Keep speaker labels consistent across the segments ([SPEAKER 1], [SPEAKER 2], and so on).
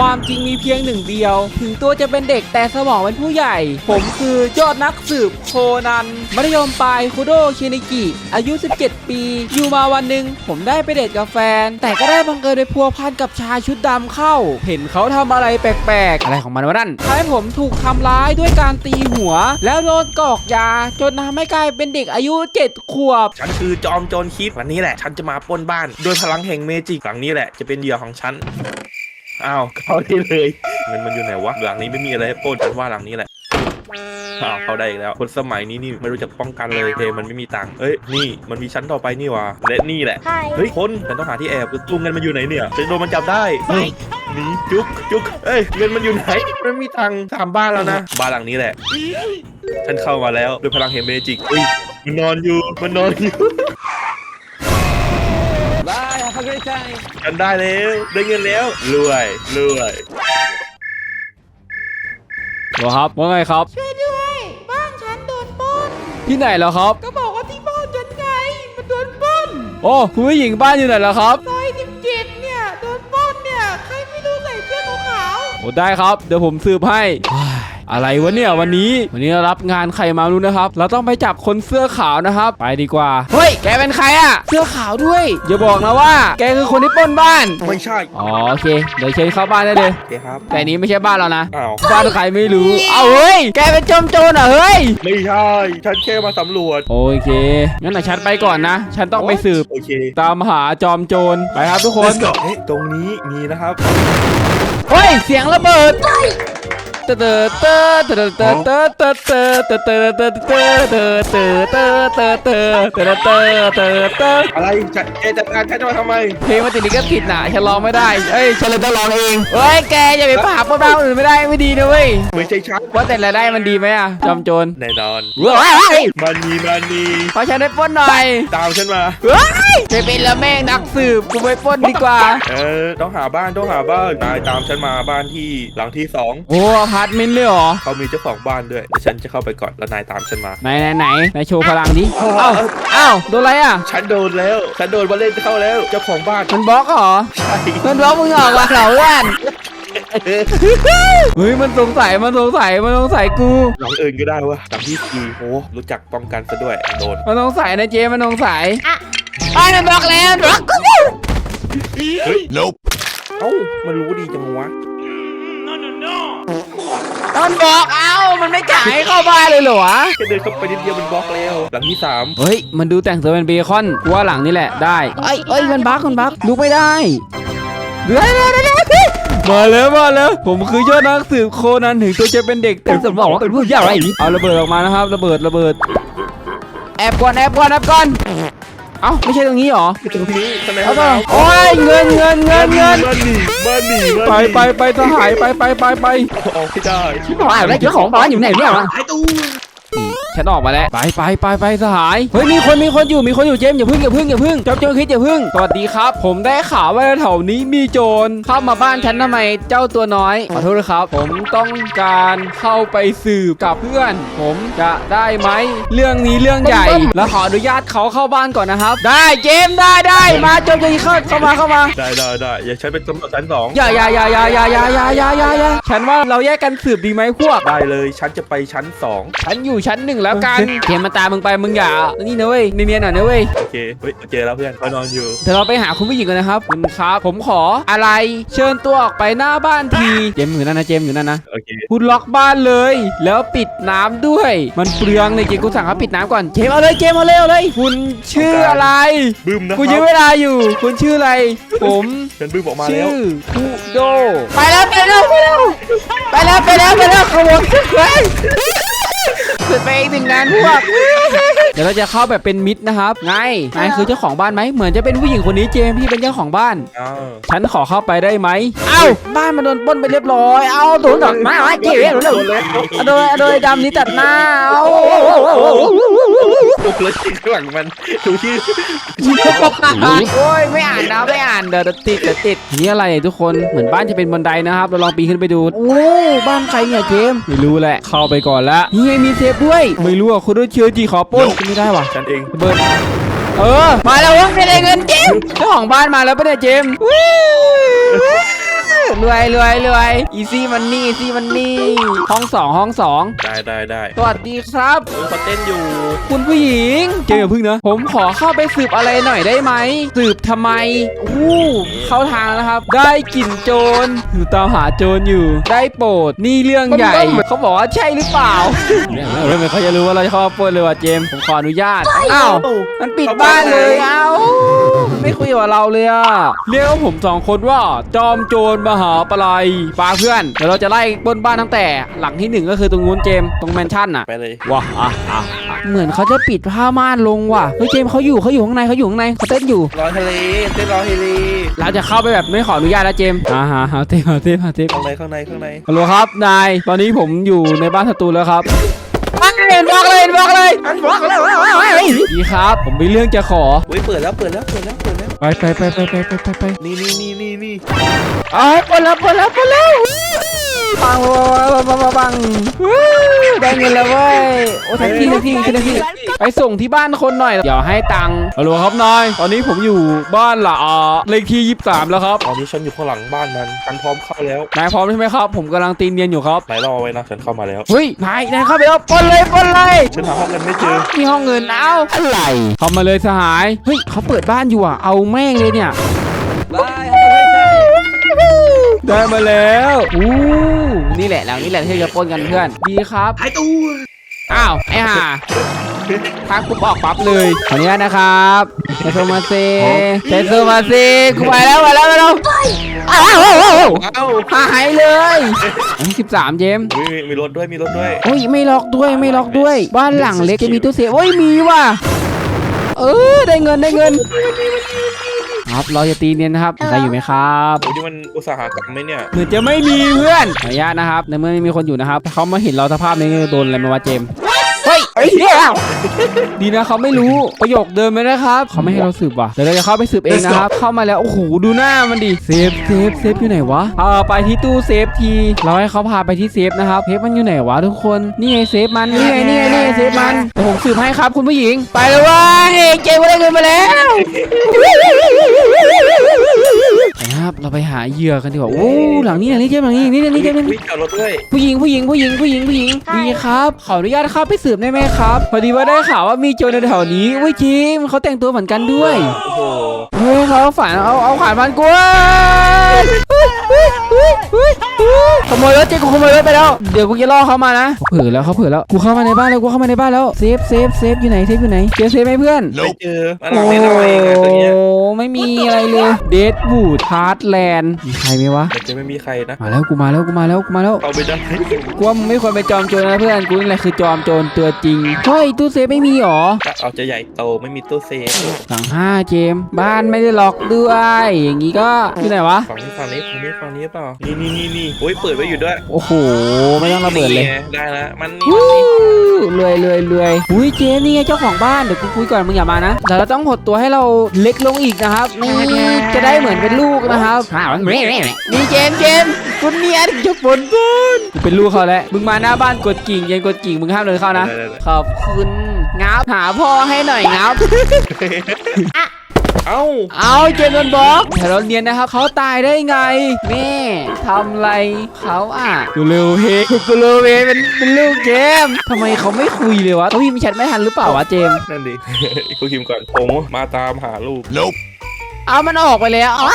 [SPEAKER 1] ความจริงมีเพียงหนึ่งเดียว ถึงตัวจะเป็นเด็กแต่สมองเป็นผู้ใหญ่ ผมคือยอดนักสืบโคนัน มัธยมปลายคุโดะชินิกิ อายุ 17 ปี อยู่มาวันหนึ่งผมได้ไปเดทกับแฟน แต่ก็ได้บังเอิญไปพัวพันกับชายชุดดำเข้า เห็นเขาทำอะไรแปลกๆ อะไรของมันวะนั่นทำให้ผมถูกทำร้ายด้วยการตีหัว แล้วโดนกอกยา จนทำให้กลายเป็นเด็กอายุ 7 ขวบ
[SPEAKER 2] ฉันคือจอมโจรคิดวันนี้แหละ ฉันจะมาปล้นบ้าน โดยพลังแห่งเมจิกหลังนี้แหละจะเป็นเหยื่อของฉัน อ้าวเข้าได้เลยเงินมันอยู่ไหนวะหลังนี้ไม่มีอะไรให้ปล้นฉันว่าหลังนี้แหละอ้าวเข้าได้อีกแล้ว คนสมัยนี้นี่ไม่รู้จักป้องกันเลยเทมันไม่มีตังค์เอ้ยนี่มันมีชั้นต่อไปนี่วะและนี่แหละ
[SPEAKER 3] Hi.
[SPEAKER 2] เฮ้ยคนฉันต้องหาที่แอบตุ้งเงินมันอยู่ไหนเนี่ยจะโดนมันจับได้เฮ้ยหนีจุกจุกเอ้ยเงินมันอยู่ไหนมันมีตังค์สามบ้านแล้วนะบ้านหลังนี้แหละฉันเข้ามาแล้วด้วยพลังแห่งเมจิกเฮ้ยมันนอนอยู่มันนอนอยู่
[SPEAKER 1] Bye have a great time
[SPEAKER 2] ฉันได้แล้วได้เงินแล้วรวยรวย
[SPEAKER 1] หรอครับว่าไงครับ
[SPEAKER 3] ช่วยด้วยบ้านฉันโดนปล้น
[SPEAKER 1] ที่ไหนแล้วครับ
[SPEAKER 3] ก็บอกว่าที่บ้านฉันไงมันโดนปล้น
[SPEAKER 1] โอ้คุณผู้หญิงบ้านอยู่ไหนแล้วครับ
[SPEAKER 3] ซอยสิบเจ็ดเนี่ยโดนปล้นเนี่ยใครไม่รู้ใส่เสื้อขาว
[SPEAKER 1] โอ้ได้ครับ เดี๋ยวผมสืบให้เฮ้ย อะไรวะเนี่ยวันนี้วันนี้เรารับงานใครมาไม่รู้นะครับ เราต้องไปจับคนเสื้อขาวนะครับ ไปดีกว่า เฮ้ย แกเป็นใครอะเสื้อขาวด้วย อย่าบอกนะว่า แกคือคนที่ปล้นบ้าน
[SPEAKER 2] ไม่ใช่
[SPEAKER 1] อ๋อโอเค เดี๋ยวเชิญเข้าบ้านได้เลย
[SPEAKER 2] โอเคครับ
[SPEAKER 1] แต่นี้ไม่ใช่บ้านเรานะ
[SPEAKER 2] อ้าว
[SPEAKER 1] บ้านใครไม่รู้ เอาเฮ้ย แกเป็นโจมโจรเหรอเฮ้ย
[SPEAKER 2] ไม่ใช่ ฉันแค่มาสำรวจ
[SPEAKER 1] โอเค งั้นนะฉันไปก่อนนะ ฉันต้องไปสืบ
[SPEAKER 2] โอเค
[SPEAKER 1] ตามหาจอมโจร ไปครับทุกคน
[SPEAKER 2] Let's go เอ๊ะตรงนี้มีนะครับ
[SPEAKER 1] เฮ้ย เสียงระเบิด เตอเตอเตอเตอเตเตอเตเตเตเตเตเตเตเตเตเตเตเตเตเตเตเตเตอะ
[SPEAKER 2] ไรจะแกจัดการฉันจะมาทำไม
[SPEAKER 1] เพลงมันติดลิขสิทธิ์น่ะฉันร้องไม่ได้เอ้ยฉันเลยต้องร้องเองเฮ้ยแกอย่าไปผ่าป้าบ้าคนอื่นไม่ได้ไม่ดีนะเว้ย
[SPEAKER 2] ไม่ใช่ฉัน
[SPEAKER 1] ว่าแต่รายได้มันดีไหมอะจอมโจร
[SPEAKER 2] แน่นอน
[SPEAKER 1] เว้ย
[SPEAKER 2] มันมีมันมี
[SPEAKER 1] ขอฉันได้ป้นหน่อย
[SPEAKER 2] ตามฉันมา
[SPEAKER 1] เฮ้ยจะเป็นละแม่งนักสืบกูไปป้นดีกว่า
[SPEAKER 2] เออต้องหาบ้านต้องหาบ้านนายตามฉันมาบ้านที่หลังที่สอง
[SPEAKER 1] โอ้อพาร์ตเมนต์เลยเหรอ
[SPEAKER 2] เขามีเจ้าของบ้านด้วยเดี๋ยวฉันจะเข้าไปก่อนแล้วนายตามฉันมา
[SPEAKER 1] ไหนไหนไหนไหนโชว์พลังดิเอ้าเอ้าโดนอะไรอะ
[SPEAKER 2] ฉันโดนแล้ว ฉันโดนมาเล่นเข้าแล้ว เจ้าของบ้าน
[SPEAKER 1] มันบล็อกเหรอ
[SPEAKER 2] ใช่
[SPEAKER 1] มันบล็อกมึงออกมาเหรอเพื่อนเฮ้ยมันสงสัยมันสงสัยมันสงสัยกู
[SPEAKER 2] หลังอื่นก็ได้วะหลังที่สี่โอ้รู้จักป้องกันซะด้วยโดน
[SPEAKER 1] มันสงสัยนะเจมันสงสัย
[SPEAKER 3] ๆอะ
[SPEAKER 1] ไอ้ยมันบล็อกแล้วบล็อกกู
[SPEAKER 2] เฮ้ย nope เอ้ามันรู้ดีจังวะ
[SPEAKER 1] มันบอกเอ้ามันไม่จ่ายให้เข้าบ้านเลยเหรอวะ
[SPEAKER 2] แค่เดินเข้าไปนิดเดียวมันบล็อกแล้ว หลังที่สาม
[SPEAKER 1] เฮ้ยมันดูแต่งตัวเป็นเบคอนกูว่าหลังนี่แหละได้เอ้ยเอ้ยมันบั๊กมันบั๊กลุกไม่ได้เดี๋ยวเดี๋ยวเดี๋ยวเดี๋ยวมาแล้วมาแล้ว ผมคือยอดนักสืบโคนันถึงตัวจะเป็นเด็กแต่สมองเป็นผู้ใหญ่เอาระเบิดออกมานะครับระเบิดระเบิดแอบก่อนแอบก่อนแอบก่อน เอ้าไม่ใช่ตรงนี้เหรอ
[SPEAKER 2] ตรงนี้ทนาย
[SPEAKER 1] เอาต่อโอ้ยเงินเงินเงินเงิน
[SPEAKER 2] บ้านหนีบ้านหนี
[SPEAKER 1] ไปไปไปสหายไปไปไปไป
[SPEAKER 2] ออกไม่ได้
[SPEAKER 1] บอกอะไรเจ้าของบ้านอยู่ไหนเนี่ยนี่ ฉันออกมาแล้วไปไปไปไปสหายเฮ้ยมีคนมีคนอยู่มีคนอยู่เจมส์อย่าพึ่งอย่าพึ่งอย่าพึ่งจอบโจรคิดอย่าพึ่งสวัสดีครับ ผมได้ข่าวว่าแถวนี้มีโจรเข้ามาบ้านฉันทำไมเจ้าตัวน้อยขอโทษนะครับ ผมต้องการเข้าไปสืบกับเพื่อน ผมจะได้ไหมเรื่องนี้เรื่องใหญ่ แล้วขออนุญาตเขาเข้าบ้านก่อนนะครับ ได้เจมส์ได้ได้มาโจมโจรเข้าเข้ามาเข้ามา
[SPEAKER 2] ได้ได้ได้อย่าใช้เป็นตำรวจชั้นสอง
[SPEAKER 1] อย่าอย่าอย่าอย่าอย่าอย่าอย่าอย่าอย่าอย่าฉันว่าเราแยกกันสืบดีไหมพวก
[SPEAKER 2] ได้เลยฉันจะไปชั้นสอง
[SPEAKER 1] ฉันอยู่ชั้นหนึ่งแล้วกันเขียนมาตามมึงไปมึงอย่านี่นะเว้ยเนียนๆหน่อยนะเว้ย
[SPEAKER 2] โอเคเฮ้ยเจอแล้วเพื่อนเขานอนอยู่
[SPEAKER 1] เดี๋ยวเราไปหาคุณผู้หญิงกันนะครับคุณครับผมขออะไรเชิญตัวออกไปหน้าบ้านทีเจมส์อยู่นั่นนะเจมส์อยู่นั่นนะ
[SPEAKER 2] โอเค
[SPEAKER 1] คุณล็อกบ้านเลย แล้วปิดน้ำด้วย มันเปลืองเลยเจมส์กูสั่งเขาปิดน้ำก่อนเจมส์เอาเลยเจมส์เอาเลยเอาเลย คุณชื่ออะไร
[SPEAKER 2] บึ้มนะค
[SPEAKER 1] กู
[SPEAKER 2] รั
[SPEAKER 1] ยื้อเวลาอยู่ คุณชื่ออะไร ผม
[SPEAKER 2] ฉันบึ้มออกมาแล้
[SPEAKER 1] ชื่
[SPEAKER 2] ว
[SPEAKER 1] อคูโดไปแล้วไปแล้วไปแล้วไปแล้วไปแล้วไปแล้วขโมยเฮ้ย สุดไปอีกหนึ่งงานพวก เดี๋ยวเราจะเข้าแบบเป็นมิตรนะครับ ไงนายคือเจ้าของบ้านไหมเหมือนจะเป็นผู้หญิงคนนี้เจมส์ที่เป็นเจ้าของบ้าน
[SPEAKER 2] อ้าว
[SPEAKER 1] ฉันขอเข้าไปได้ไหม เอ้า บ้านมันโดนปล้นไปเรียบร้อย เอ้าโดนดอกไม้เจ๊เร็วเร็ว
[SPEAKER 2] โดนแล้ว
[SPEAKER 1] โดยโดยดำนี้ตัดหน้า เอ้า
[SPEAKER 2] ตกเลยข้างหลังมันดูชื่อ
[SPEAKER 1] โอ้ยไม่อ่านนะไม่อ่านเดี๋ยวติดเดี๋ยวติดนี่อะไรเนี่ยทุกคนเหมือนบ้านจะเป็นบันไดนะครับ เราลองปีนขึ้นไปดูโอ้บ้านใครเนี่ยเจมไม่รู้แหละเข้าไปก่อนละนี่ไงมีเซฟด้วย ไม่รู้อะคุณด้วยเชื้อจีขอปล้นไม่ได้ว่ะ
[SPEAKER 2] ฉันเอง
[SPEAKER 1] เบิดเออมาแล้วเว้ยไม่ได้เงินเจมเจ้าของบ้านมาแล้วปะเนี่ยเจมวิว รวยรวยรวยอีซี่มันนี่อีซี่มันนี่ห้องสองห้องสอง
[SPEAKER 2] ได้ได้ได้
[SPEAKER 1] สวัสดีครับ
[SPEAKER 2] เฮ้ยเขาเต้นอยู่
[SPEAKER 1] คุณผู้หญิงเจอพึ่งนะ ผมขอเข้าไปสืบอะไรหน่อยได้ไหมสืบทำไมอู้เข้าทางนะครับ ได้กลิ่นโจรอยู่ตามหาโจรอยู่ ได้โปรดนี่เรื่องใหญ่เขาบอกว่าใช่หรือเปล่าเนี่ยเริ่มเขาจะรู้ว่าเราจะเข้ามาปล้นเลยว่ะเจมส์ผมขออนุญาตอ้าวมันปิดบ้านเลยเอ้ามันไม่คุยกับเราเลยอะเรียกว่าผมสองคนว่าจอมโจรมหาปลายปาเพื่อนเดี๋ยวเราจะไล่ปล้นบ้านตั้งแต่หลังที่หนึ่งก็คือตรงนู้นเจมส์ตรงแมนชั่นน่ะ
[SPEAKER 2] ไปเลย
[SPEAKER 1] ว้าอะอะอะเหมือนเขาจะปิดผ้าม่านลงว่ะเฮ้ยเจมส์เขาอยู่เขาอยู่ข้างในเขาอยู่ข้างในเขาเต้นอยู่
[SPEAKER 2] รอทะเลเต้นรอทะเล
[SPEAKER 1] เราจะเข้าไปแบบไม่ขออนุญาตนะเจมส์อ่าฮะฮะเต้นมาเต้นมาเต้น
[SPEAKER 2] ข้างในข้างในข้างใน
[SPEAKER 1] ฮัลโหลครับนายตอนนี้ผมอยู่ในบ้านศัตรูแล้วครับอะเห็นบอกเลยเห็นบอกเลยบอกเลยดีครับ ผมมีเรื่องจะขอ
[SPEAKER 2] เฮ้ยเปิดแล้วเปิดแล้วเปิดแล้วเปิดแล้ว
[SPEAKER 1] ไปไปไปไปไปไปไป
[SPEAKER 2] นี่นี่นี่นี่นี่
[SPEAKER 1] อ๋อปนแล้วปนแล้วปนแล้ว ปังปังปังปังได้เงินแล้วเว้ยโอ้ท็กซี่แท็กซี่แท็กซี่ไปส่งที่บ้านคนหน่อยเดี๋ยวให้ตังค์ฮัลโหลครับนายตอนนี้ผมอยู่บ้านละอ่าเลขที่23แล้วครับ
[SPEAKER 2] ตอนนี้ฉันอยู่ข้างหลังบ้านมันฉันพร้อมเข้าแล้ว
[SPEAKER 1] นายพร้อมใช่ไหมครับ ผมกำลังตีเนียนอยู่ครับ
[SPEAKER 2] นายรอไว้นะฉันเข้ามาแล้ว
[SPEAKER 1] เฮ้ยนายนายเข้าไปแล้วปนเลยปนเลย
[SPEAKER 2] ฉันหาห้องกันไม่เจอ
[SPEAKER 1] ที่ห้องเงินเอาอะไรเข้ามาเลยสหายเฮ้ยเขาเปิดบ้านอยู่อะเอาแม่งเลยเนี่ย ได้มาแล้วอู้นี่แหละหลังนี่แหละที่จะปล้นกันเพื่อน ดีครับ
[SPEAKER 2] หายตัว
[SPEAKER 1] อ้าว ไอ้ห่าทักปุ๊บออกปั๊บเลยขออนุญาตนะครับเซโซมาเซเซโซมาเซกูไปแล้วไปแล้วไปแล้วอ้าว
[SPEAKER 2] เอ้า
[SPEAKER 1] หายเลยอันที่สิบสามเจมส์
[SPEAKER 2] มีมีรถด้วยมีรถด้วย
[SPEAKER 1] โอ้ยไม่ล็อกด้วยไม่ล็อกด้วย บ้านหลังเล็กจะมีตู้เซฟโอ้ยมีว่ะเออได้เงินได้เงิน ครับเราจะตีเนียนนะครับมีใครอยู่ไหมครับ
[SPEAKER 2] โอ้ยนี่มันอุตสาหกรรมไหมเนี่ย
[SPEAKER 1] เหมือนจะไม่มีเพื่อนขออนุญาตนะครับในเมื่อไม่มีคนอยู่นะครับถ้าเขามาเห็นเราสภาพนี้โดนอะไรมาวะเจมส์เฮ้ย ไอ้เหี้ยดีนะเขาไม่รู้ประโยคเดิมไหมนะครับเขาไม่ให้เราสืบว่ะเดี๋ยวเราจะเข้าไปสืบเองนะครับ เข้ามาแล้วโอ้โหดูหน้ามันดิเซฟเซฟเซฟอยู่ไหนวะเออไปที่ตู้เซฟทีเราให้เขาพาไปที่เซฟนะครับเซฟมันอยู่ไหนวะทุกคนนี่ไงเซฟมันนี่ไงนี่ไงนี่ไงเซฟมันเดี๋ยวผมสืบให้ครับคุณผู้หญิง ไปเลยเว้ยเจมส์ได้เงินมาแล้วนะ ครับ เราไปหาเหยื่อกันดีกว่าโอ้หลังนี้หลังนี้เจมส์หลังนี้นี่นี่เจมส์นี่
[SPEAKER 2] วิ่งจอดรถด้วย
[SPEAKER 1] ผู้หญิงผู้หญิงผู้หญิงผู้หญิงผู้หญิงดีครับขออนุญาตเข้าไปสืบได้ไหมครับพอดีว่าได้ข่าวว่ามีโจรแถวๆนี้อุ้ยจริงเขาแต่งตัวเหมือนกันด้วย
[SPEAKER 2] โอ้โห
[SPEAKER 1] เฮ้ ยเขาฝันเอาเอาขวานพันกล้วยขโมยรถเจ๊กูขโมยรถไปแล้วเดี๋ยวกูจะล่อเขามานะเขาเผื่อแล้วเขาเผื่อแล้วกูเข้ามาในบ้านแล้วกูเข้ามาในบ้านแล้วเซฟเซฟเซฟอยู่ไหนเซฟอยู่ไหนเจอเซฟไหมเพื่อน
[SPEAKER 2] ไม่เจอมันห
[SPEAKER 1] โอ้
[SPEAKER 2] ลังนี้ทำไมเองอะตัวเนี้ย
[SPEAKER 1] ไม่มีอะไรเลยเดดบูดฮาร์ดแลนด์มีใครไหมวะ
[SPEAKER 2] มันจะไม่มีใครนะ
[SPEAKER 1] มาแล้วกูมาแล้วกูมาแล้วกูมาแล้ว
[SPEAKER 2] เอาไปได้
[SPEAKER 1] กูว่ามึงไม่ควรเป็นจอมโจรนะเพื่อนกูนี่แหละคือจอมโจรตัวจริงเฮ้ยตู้เซฟไม่มีหรอ
[SPEAKER 2] ก็เอาจะใหญ่โตไม่มีตู้เซฟ
[SPEAKER 1] สั่งห้าเจมส์บ้านไม่ได้ล็อกด้วยอย่างงี้ก็ที่ไหนวะ
[SPEAKER 2] ฝั่งนี้ฝั่งนี้ฝั่งนี้ฝั่งนี้เปล่านี่นี่นี่นี่โอ้ยเปิดไว้อยู่ด้วย
[SPEAKER 1] โอ้โหไม่ต้องระเบิดเลย
[SPEAKER 2] นี่ไงได้แล้วมันนี่
[SPEAKER 1] วู้รวยรวยรวยอุ้ยเจมส์นี่ไงเจ้าของบ้านเดี๋ยวกูคุยก่อนมึงอย่ามานะเดี๋ยวเราต้องหดตัวให้เราเล็กลงอีกนะครับนี่จะได้เหมือนเป็นลูกนะครับนี่เจมส์เจมส์คุณเมียถึงจะปนบ้านกูเป็นลูกเขาแล้วมึงมาหน้าบ้านกดกิ่งเย็นกดกิ่งมึงห้ามเดินเข้านะ
[SPEAKER 2] ได้ได้ได้
[SPEAKER 1] ขอบคุณงับหาพ่อให้หน่อยงับ
[SPEAKER 2] เอ้า
[SPEAKER 1] เอาเจนนบล็อกแต่เราเรียนนะครับเขาตายได้ไงแม่ทำอะไรเขาอะกูเร็วเฮกูเร็วเฮเป็นเป็นลูกเจมส์ทำไมเขาไม่คุยเลยวะเขาพิมพ์แชทไม่ทันหรือเปล่าวะเจมส์
[SPEAKER 2] นั่นดิ คุยคิมก่อนผมมาตามหาลูก
[SPEAKER 1] เอามันออกไปแล้วเอา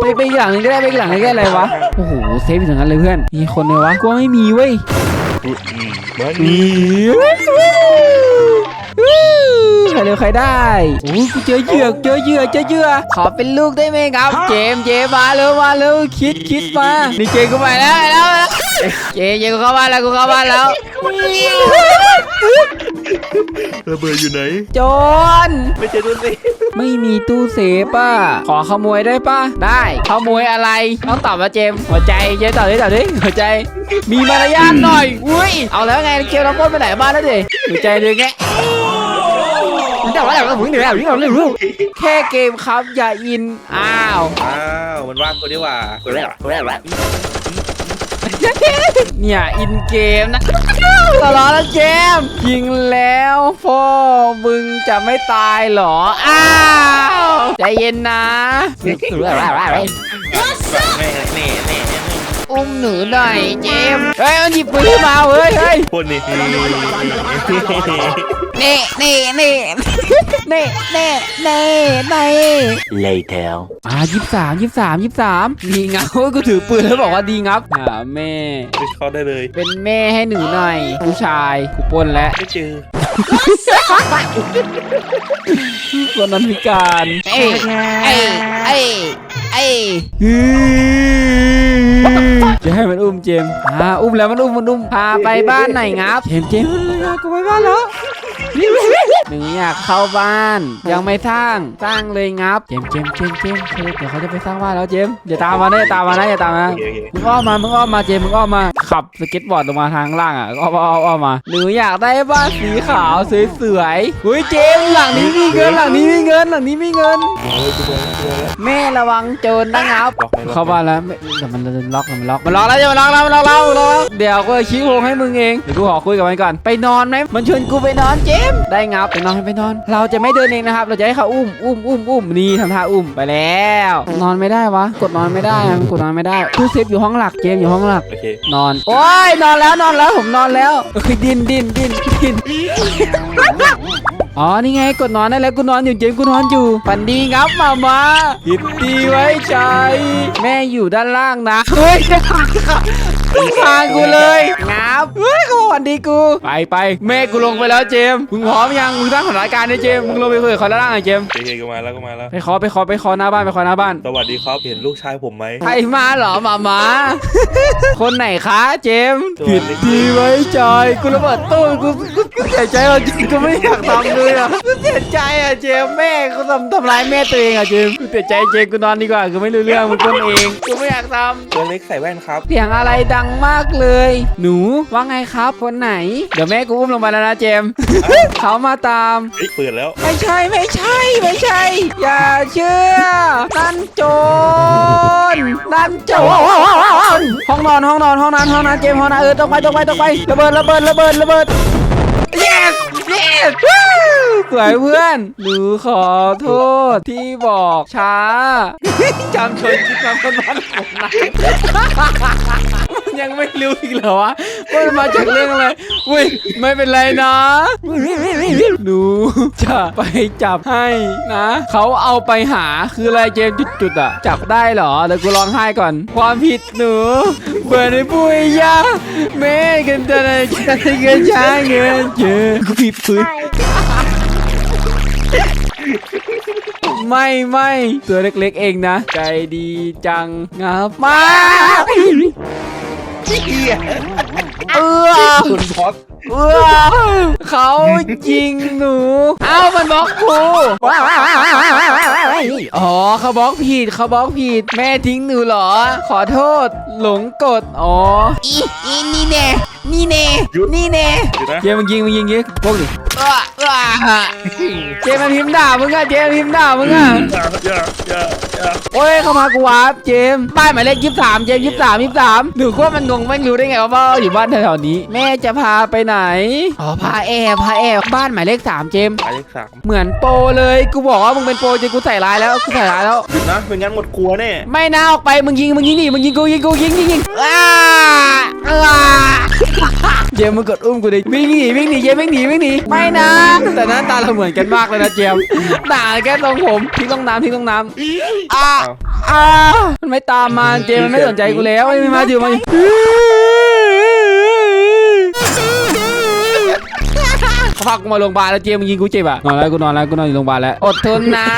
[SPEAKER 1] ไปไปอีกหลังนึงก็ได้ไปอีกหลังนึงก็ได้อะไรวะโอ้โหเซฟอยู่ตรงนั้นเลยเพื่อน มีคนเลยวะกูว่าไม่มีเว้ย
[SPEAKER 2] มัน
[SPEAKER 1] มี ใครเร็วใครได้โอ้ยกูเจอเหยื่อเจอเหยื่อเจอเหยื่อขอเป็นลูกได้ไหมครับ เจมส์เจมส์มาเร็วมาเร็วคิดคิดมานี่เจมส์กูไปแล้วไปแล้วไปแล้วเจมส์เจมส์กูเข้าบ้านแล้วกูเข้าบ้านแล้ว
[SPEAKER 2] ระเบิดอยู่ไหน
[SPEAKER 1] โจร
[SPEAKER 2] ไม่ใช่ตู้เซฟ
[SPEAKER 1] ไม่มีตู้เซฟป่ะขอขโมยได้ป่ะได้ขโมยอะไรต้องตอบว่าเจมส์หัวใจเจมส์ตอบดิตอบดิหัวใจ มีมารยาทหน่อยอุ้ยเอาแล้วไงเกลเราปล้นไปไหนบ้านแล้วดิหัวใจเลยแก แต่ว่าแต่ว่าผมเหนื่อยแล้วนี่เราเรื่องแค่เกมครับอย่าอินอ้าว
[SPEAKER 2] อ้าวมันว่างตัวนี้หว่าตัวแรกตัวแรก
[SPEAKER 1] เนี่ยอินเกมนะตลอดแล้วเจมส์ยิงแล้วพ่อมึงจะไม่ตายเหรอ อ้าวใจเย็นนะ
[SPEAKER 2] แม่แน่แน่แน่
[SPEAKER 1] อุ้มหนูหน่อยเจมส์เฮ้ยมันหยิบปืนขึ้นมาเฮ้ยเฮ้ย
[SPEAKER 2] พูดนี่
[SPEAKER 1] เน่เน่เน่เน่เน่เน่เน่
[SPEAKER 4] Later.
[SPEAKER 1] อ่ายี่สามยี่สามยี่สามดีงับเฮ้ยกูถือปืนแล้วบอกว่าดีงับหาแม่
[SPEAKER 2] ไปเข้าได้เลย
[SPEAKER 1] เป็นแม่ให้หนูหน่อย ผู้ชายกูปล้นแล้ว
[SPEAKER 2] ไม่เจอ
[SPEAKER 1] คนนั้นพิการ เอ้ยเอ้ยเอ้ยเอ้ย จะให้มันอุ้มเจมส์อ่าอุ้มแล้วมันอุ้มมันอุ้มพาไปบ้านไหนงับเจมส์เจมส์กูไปบ้านแล้ว หนูอยากเข้าบ้าน ยังไม่สร้างสร้างเลยงับเจมส์เจมส์เจมส์เจมส์เดี๋ยวเขาจะไปสร้างบ้านแล้วเจมส์อย่าตามมานะอย่าตามมานะอย่าตามมา
[SPEAKER 2] โอเคโอเมึ
[SPEAKER 1] งอ้อมมามึงอ้อมมาเจมส์มึงอ้อมมาขับสเก็ตบอร์ดลงมาทางล่างอะอ้อมอ้อมอ้อมมาหนูอยากได้บ้านสีขาวสวยๆอุ้ยเจมส์หลังนี้มีเงินหลังนี้มีเงินหลังนี้มีเงิน แม่ระวังโจรนะครับ เข้าบ้านแล้วไม่เดี๋ยวมันล็อกมันล็อกมันล็อกแล้วเดี๋ยวมันล็อกแล้วมันล็อกแล้วมันล็อกแล้วเดี๋ยวกูจะชี้โพงให้มึงเองเดี๋ยวกูขอคุยกับมันก่อนไปนอนไหมมันชวนกูไปนอนเจมส์ได้งับไปนอนไปนอน เราจะไม่เดินเองนะครับ เราจะให้เขาอุ้มอุ้มอุ้มอุ้มนี่ทำท่าอุ้มไปแล้ว นอนไม่ได้วะ กดนอนไม่ได้อะกดนอนไม่ได้ตู้เซฟอยู่ห้องหลักเจมส์อยู่ห้องหลัก
[SPEAKER 2] โอเคน
[SPEAKER 1] อน โอ้ยนอนแล้วนอนแล้วผมนอนแล้วเอ้ยดินดินดินดิน อ๋อ นี่ไงกดนอนได้แล้วกูนอนอยู่เจมส์กูนอนอยู่ฝันดีครับมามายินดีไว้ใจ แม่อยู่ด้านล่างนะ เฮ้ย ทางกูเลยงับเฮ้ยเขาบอกฝันดีกู ไปไปแม่กูลงไปแล้วเจมส์มึงพร้อมยังมึงตั้งสถานการณ์เนี่ยเจมส์มึงลงไปคุยกับเขาด้านล่างหน่อยเจมส์
[SPEAKER 2] โอเคก็มาแล้วก็มาแล้ว
[SPEAKER 1] ไปขอไปขอไปขอหน้าบ้านไปขอหน้าบ้าน
[SPEAKER 2] สวัสดีครับ เห็นลูกชายผมไหม
[SPEAKER 1] ใครมาเหรอหมามา คนไหนคะเจมส์
[SPEAKER 2] สวั
[SPEAKER 1] ผิ
[SPEAKER 2] ส
[SPEAKER 1] ด
[SPEAKER 2] ดี
[SPEAKER 1] ทีไว้ใจกูระเบิดตู้กูกูกูเสียใจเอาจริงกูไม่อยากทำเลยอะกูเสียใจอะเจมส์แม่กูทำทำร้ายแม่ตัวเองอะเจมส์กูเสียใจเจมส์กูนอนดีกว่ากูไม่รู้เรื่องมึงคนเองกูไม่อยากท
[SPEAKER 2] ตัวเล็กใส่แว่นครับำ
[SPEAKER 1] เสียงอะไรดังมากเลย หนูว่าไงครับคนไหน เดี๋ยวแม่กูอุ้มลงไปแล้วนะเจมส์ เขามาตาม
[SPEAKER 2] เฮ้ยเปิดแล้ว
[SPEAKER 1] ไม่ใช่ไม่ใช่ไม่ใช่ อย่าเชื่อนั่นโจรนั่นโจรห้องนอนห้องนอนห้องนั้นห้องนั้นเจมส์ห้องนั้นเออต้องไปต้องไปต้องไประเบิดระเบิดระเบิดระเบิด yes yes สวยเพื่อน หนูขอโทษที่บอกช้า จำชนคิดมาคนนั้นผมนะยังไม่รู้อีกเหรอวะว่ามาจากเรื่องอะไรอุ้ยไม่เป็นไรนะ หนูจะไปจับให้นะ เขาเอาไปหาคืออะไรเจมจุดๆอะ จับได้เหรอเดี๋ยวกูร้องไห้ก่อน ความผิดหนูเบิร์ในปุ้ยยาแม่กันจะได้จะได้เงินช้าเงินเจอกูผิดปืน ไม่ไม่ตัวเล็กๆเองนะ ใจดีจังงับมาเออ
[SPEAKER 2] คุณพอส
[SPEAKER 1] เออเขายิงหนู เอ้ามันบล็อกกูอ๋อเขาบล็อกผิดเขาบล็อกผิด แม่ทิ้งหนูเหรอ ขอโทษ หลงกด อ๋อ อีอีนี่แน่นี่แน่นี่แน่
[SPEAKER 2] อยู่นะ
[SPEAKER 1] เจมส์มึงยิงมึงยิงยิงพวกดิเออเออเจมส์มันพิมพ์ด่ามึงอะเจมส์พิมพ์ด่ามึงอะ
[SPEAKER 2] อย่าอย่าอย่า
[SPEAKER 1] โอ้ยเข้ามากูวาร์ปเจมส์บ้านหมายเลขยี่สามเจมยี่สามยี่สามหนูว่ามันงงไม่รู้ได้ไงว่าพ่ออยู่บ้านแถวๆนี้ แม่จะพาไปไหนอ๋อพาแอบพาแอบบ้านหมายเลขสามเจมส์
[SPEAKER 2] หมายเลขสาม
[SPEAKER 1] เหมือนโปรเลยกูบอกว่ามึงเป็นโปรเจมส์กูใส่ร้ายแล้วกูใส่ร้ายแล้ว
[SPEAKER 2] หยุดนะเป็นงั้นหมดครัวแน่
[SPEAKER 1] ไม่น่าออกไปมึงยิงมึงยิงดิมึงยิงกูยิงกูยิงยิงยิงอ้าอ้าเจมส์มึงกดอุ้มกูดิวิ่งหนีวิ่งหนีเจมส์วิ่งหนีวิ่งหนีไม่นะ แต่หนั้นตาเราเหมือนกันมากเลยนะเจมส์ด่าแค่ตรงผมทิ้งตรงน้ำทิ้งตรงน้ำอ้าอ้ามันไม่ตามมาเจมส์มันไม่สนใจกูแล้วไม่มาอยู่มาอยู่เขาพากูมาโรงพยาบาลแล้วเจมส์มึงยิงกูเจ็บอะนอนแล้วกูนอนแล้วกูนอนอยู่โรงพยาบาลแล้วอดทนนะ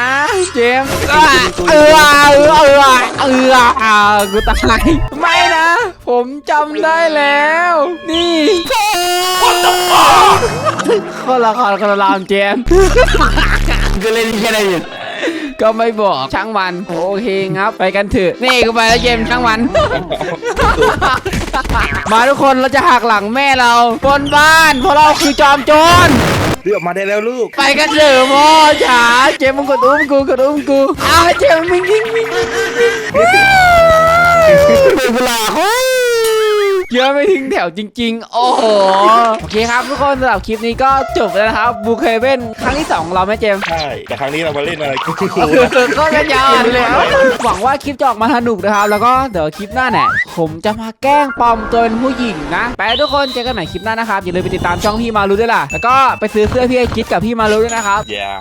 [SPEAKER 1] เจมส์เออเออเออเออเอออ่ากูตายไม่นะ ผมจำได้แล้ว นี่คนละครคนละรามเจมส์ก็เล่นแค่ไหนอยู่ก็ไม่บอกช่างมันโอเคครับไปกันเถอะนี่ก็ไปแล้วเกมช่างมัน มาทุกคนเราจะหักหลังแม่เราบนบ้านเพราะเราคือจอมโจร
[SPEAKER 2] เลือกมาได้แล้วลูก
[SPEAKER 1] ไปกันเถอะพ่อจ๋าเจมส์มึงกดอุ้มกูกดอุ้มกูอ้าวเจมส์มึงยิงมึงยิงเป็นเวลาเฮ้ย เจมส์ไม่ทิ้งแถวจริง ๆ โอ้โห โอเคครับทุกคนสำหรับคลิปนี้ก็จบแล้วนะครับบูเคเว่นครั้งที่สองของเราไหมเจมส์
[SPEAKER 2] ใช่ แต่ครั้งนี้เรามาเล่นอะไรคูคู
[SPEAKER 1] ก็กันยาวเลยอะหวังว่าคลิปจะออกมาสนุกนะครับ แล้วก็เดี๋ยวคลิปหน้าเนี่ยผมจะมาแกล้งปลอมตัวเป็นผู้หญิงนะ ไปทุกคนเจอกันใหม่คลิปหน้านะครับ อย่าลืมไปติดตามช่องพี่มารุด้วยล่ะ แล้วก็ไปซื้อเสื้อพี่ไอคิดกับพี่มารุด้วยนะครับ
[SPEAKER 2] อย่า